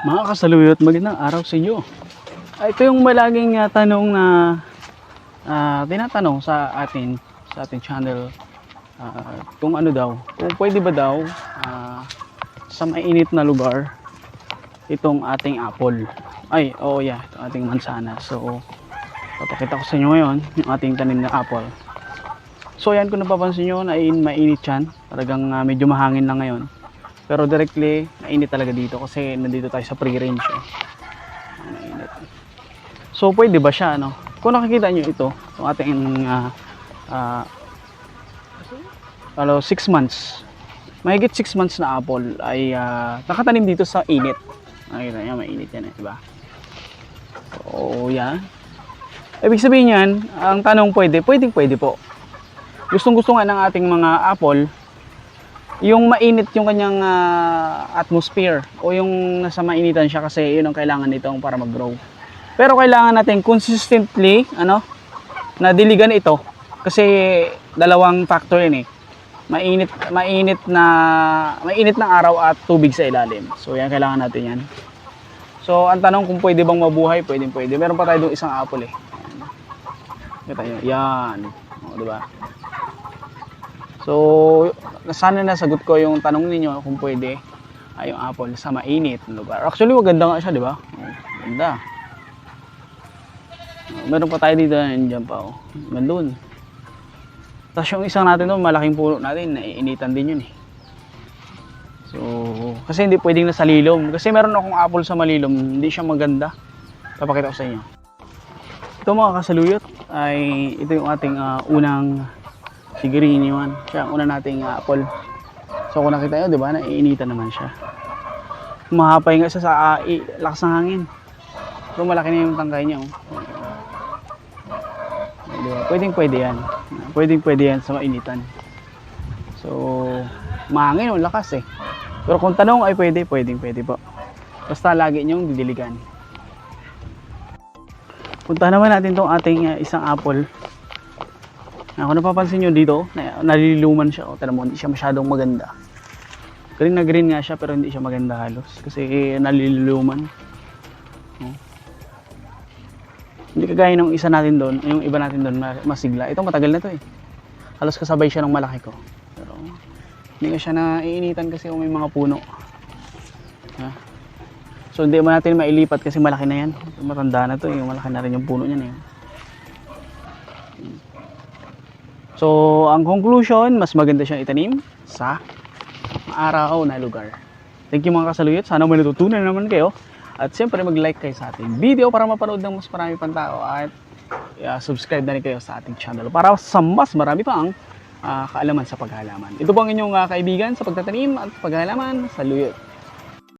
Mga kasaluyot, magandang araw sa inyo. Ah, Ito yung malaging ah, tanong na ah, tinatanong sa atin, sa ating channel. Ah, kung ano daw, kung pwede ba daw ah, sa mainit na lugar itong ating apple. Ay, oo yeah, itong ating mansana. So, papakita ko sa inyo ngayon yung ating tanim na apple. So, yan kung napapansin nyo, nain, mainit yan. Talagang ah, medyo mahangin lang ngayon. Pero directly, mainit talaga dito kasi nandito tayo sa pre-range. Eh. Mainit. So, pwede ba siya, ano? Kung nakikita nyo ito, itong ating uh, uh, ano, 6 months. Mahigit 6 months na apple ay ah, nakatanim dito sa init. Nakikita nyo, mainit yan eh, di ba? So, yan. Ibig sabihin yan, ang tanong pwede, pwedeng pwede po. Gustong gusto nga ng ating mga apple, yung mainit yung kanyang ah, atmosphere o yung nasa mainitan siya kasi yun ang kailangan nitong para mag-grow. Pero kailangan natin consistently ano na diligan ito kasi dalawang factor yun eh. Mainit mainit na mainit ng araw at tubig sa ilalim. So yan kailangan natin yan. So ang tanong kung pwede bang mabuhay, pwede pwede. Meron pa tayo isang apple eh. Kita nyo, yan. O, di ba? So, sana nasagot ko yung tanong ninyo kung pwede ay yung apple sa mainit na lugar. Actually, maganda nga siya, di ba? Oh, Ganda. Oh, meron pa tayo dito, nandiyan pa. Oh. Gandun. Tapos yung isang natin doon, malaking puno natin, naiinitan din yun eh. So, kasi hindi pwedeng nasa lilom. Kasi meron akong apple sa malilom, hindi siya maganda. Papakita ko sa inyo. Ito mga kasaluyot, ay ito yung ating ah, unang Sigirini man. Siya ang una nating ah, apple. So kung nakita nyo, di ba, naiinitan naman siya. Mahapay nga siya sa ah, i- lakas ng hangin. So malaki na yung tangkay niya. Oh. Di ba? Pwedeng pwede yan. Pwedeng pwede yan sa mainitan. So, mahangin yung lakas eh. Pero kung tanong ay pwede, pwedeng pwede po. Basta lagi niyong didiligan. Punta naman natin tong ating ah, isang apple. Ah, kung napapansin nyo dito, na, naliluman siya. O, tala mo, hindi siya masyadong maganda. Green na green nga siya, pero hindi siya maganda halos. Kasi eh, naliluman. O. Hindi kagaya ng isa natin doon, yung iba natin doon, ma- masigla. Ito matagal na to eh. Halos kasabay siya ng malaki ko. Pero hindi nga siya naiinitan kasi kung may mga puno. Ha? So hindi man natin mailipat kasi malaki na yan. Matanda na to, eh. yung malaki na rin yung puno niyan eh. So, ang conclusion, mas maganda siyang itanim sa araw na lugar. Thank you mga kasaluyot. Sana may natutunan naman kayo. At siyempre mag-like kayo sa ating video para mapanood ng mas marami pang tao. At uh, subscribe na rin kayo sa ating channel para sa mas marami pang ah, kaalaman sa paghalaman. Ito po ang inyong ah, kaibigan sa pagtatanim at paghalaman sa luyot.